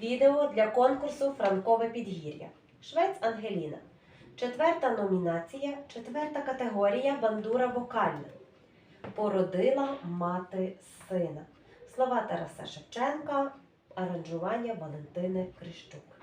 Відео для конкурсу Франкове підгір'я. Швець Ангеліна. Четверта номінація, четверта категорія бандура вокальна. Породила мати сина. Слова Тараса Шевченка, аранжування Валентини Крищук.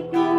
you.